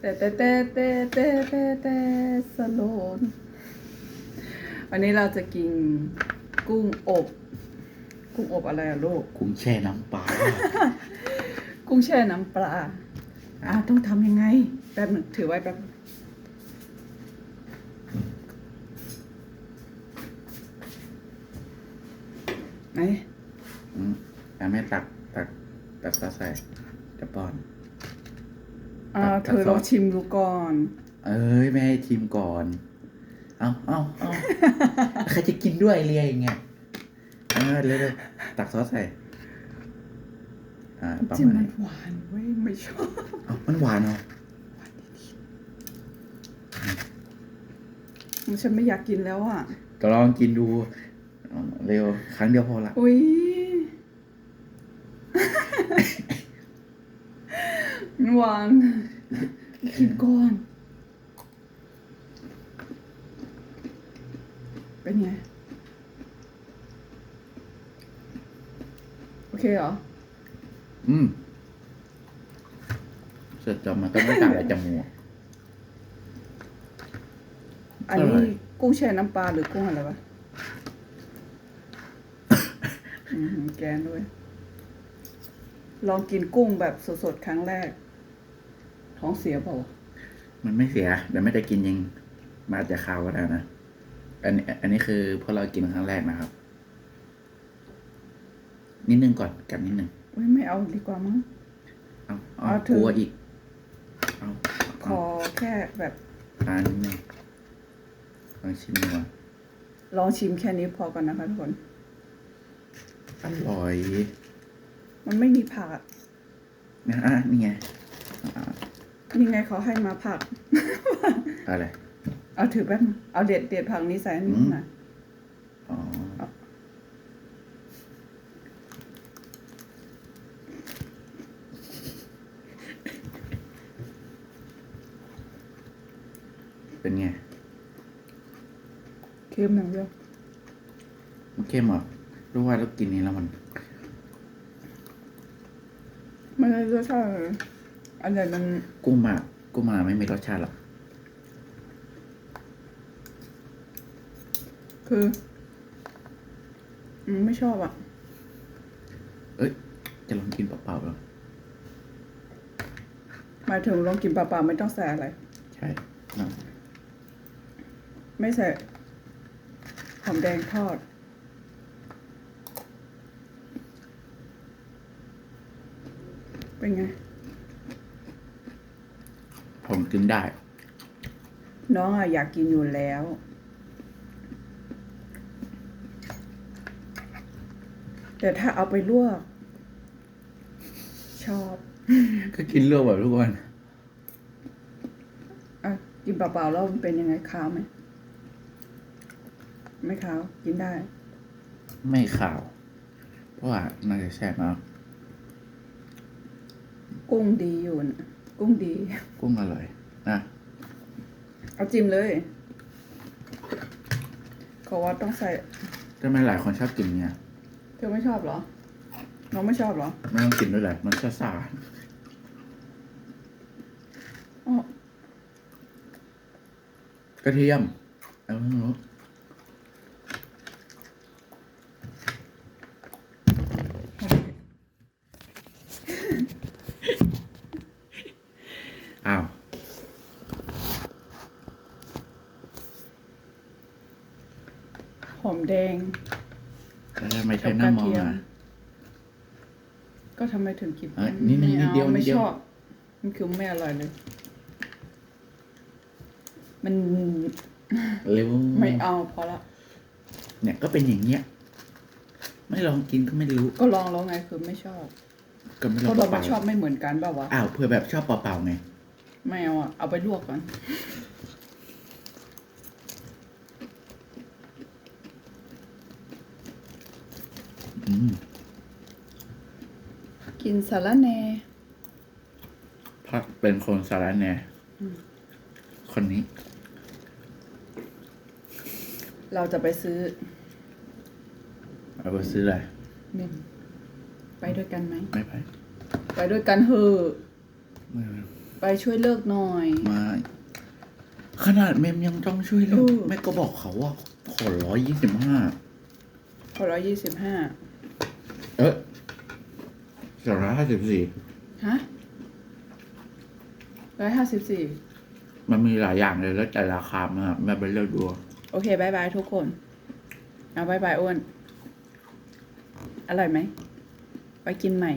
แต่แต่แต่แต่แต่แต่แต่สโลนวันนี้เราจะกินกุ้งอบ กุ้งอบอะไรอะลูก กุ้งแช่น้ำปลา กุ้งแช่น้ำปลาอะต้องทำยังไง แป๊บหนึ่งถือไว้แป๊บนึงไหนอืมแล้วแม่ตักตักตักซอสใส่จะป้อน อ่าตัดเธอซลออสงชิมดูก่อน เอ้ยแม่ให้ชิมก่อน เอาเอาเอาใครจะกินด้วยเรียอย่างเงี้ยเออเร็วๆตักซอสใส่อ่าประจริงมาณมันนี้หวานเว้ยไม่ชอบเอามันหวานเหรอฉันไม่อยากกินแล้วอะ ก็ลองกินดูเอาเร็ว ครั้งเดียวพอละ อุ้ยมันหวาน กินก่อน เป็นไง โอเคเหรอ อืมเสร็จจอมมันต้องไม่ต่างอะไรจมูกอันอร่นี้อยกุ้งแช่น้ำปลาหรือกุ้งอะไรวะ อือหือแกนด้วย ลองกินกุ้งแบบสดๆ ครั้งแรก ท้องเสียเปล่าวะมันไม่เสียเดี๋ยวไม่ได้กินยังมาอาจจะคาวก็ได้นะอันนี้อันนี้คือพอเรากินครั้งแรกนะครับ นิดนึงก่อนกันนิดนึงอุ้ยไม่เอาดีกว่ามั้ง เอาเอาเอาเถกอะ ลัวอีก เอาขอแค่แบบทานนิดนึงลองชิมดูก่อนลองชิมแค่นี้พอก่อนนะคะทุกคน อร่อยมันไม่มีผักอะนะอะนี่ไงอ่า นี่ไงเขาให้มาผัก อะไร เอาถือแป๊บนึงเอาเด็ดเด็ดผักนี้ใส่อันนี้อืมหน่อยอ๋อเป็นไง เค็มอย่างเดียวมันเข้มเหรอรู้ว่าเรากินนี้แล้วมันไม่ได้รสชาติเลย อันไหนมันกุ้งหมากกุ้งหมากไม่มีรสชาติหรอก คือ อืมไม่ชอบอะ เอ้ย จะลองกินเปล่าๆเหรอหมายถึงลองกินเปล่าๆไม่ต้องใส่อะไร ใช่นะไม่ใส่หอมแดงทอด เป็นไงผม กินได้ น้องอะอยากกินอยู่แล้ว แต่ถ้าเอาไปลวก ชอบก็กินเลือกแบบทุกวันอะกินเปล่าๆแล้วมันเป็นยังไงขาวไหมไม่ขาวกินได้ ไม่ข่าว เพราะว่าน่าจะแซ่บมากกุ้งดีอยู่นะกุ้งดี กุ้งอร่อย นะเอาจิ้มเลยเขาว่าต้องใส่ทำไมหลายคนชอบกินเนี่ย เธอไม่ชอบเหรอ น้องไม่ชอบเหรอไม่ต้องกินด้วยแหละมันซ่าซ่าอ๋อๆกระเทียมเอาไม่รู้อ้าว หอมแดง แล้วทำไมใช้หน้ามองอะ ก็ทำไมถึงกินเอ้ยนิดนึงไม่นิดเดียวอานิไม่ดเดียวชอบ มันคือไม่อร่อยเลย มัน เร็วไม่เอาพอละ เนี่ยก็เป็นอย่างเงี้ย ไม่ลองกินก็ไม่รู้ ก็ลองแล้วไงคือไม่ชอบ ก็ไม่เพลองราะเราเปไม่ล่าชอบไม่เหมือนกันเปล่าวะๆอ้าวเผื่อแบบชอบเปล่าๆไง ไม่เอาอะเอาไปลวกก่อน อืม กินสาระแหน่เพราะเป็นคนสาระแหน่คนนี้ เราจะไปซื้อ เอาไปซื้ออะไรเมนไปด้วยกันไหม ไม่ไปไปด้วยกันเถอะไม่ไปไปช่วยเลิกหน่อยมาขนาดเมมยังต้องช่วยเลเอยอแม่ก็บอกเขาว่าขอร้อยยี่สิบห้า ขอร้อยยี่สิบห้า เอ๊ะสองร้อยห้าสิบสี่ฮะร้อยห้าสิบสี่มันมีหลายอย่างเลยแล้วแต่ราคามาแม่ไปเลือกดูโอเคบายบายทุกคน เอาบายบายอ้วน อร่อยไหม ไปกินใหม่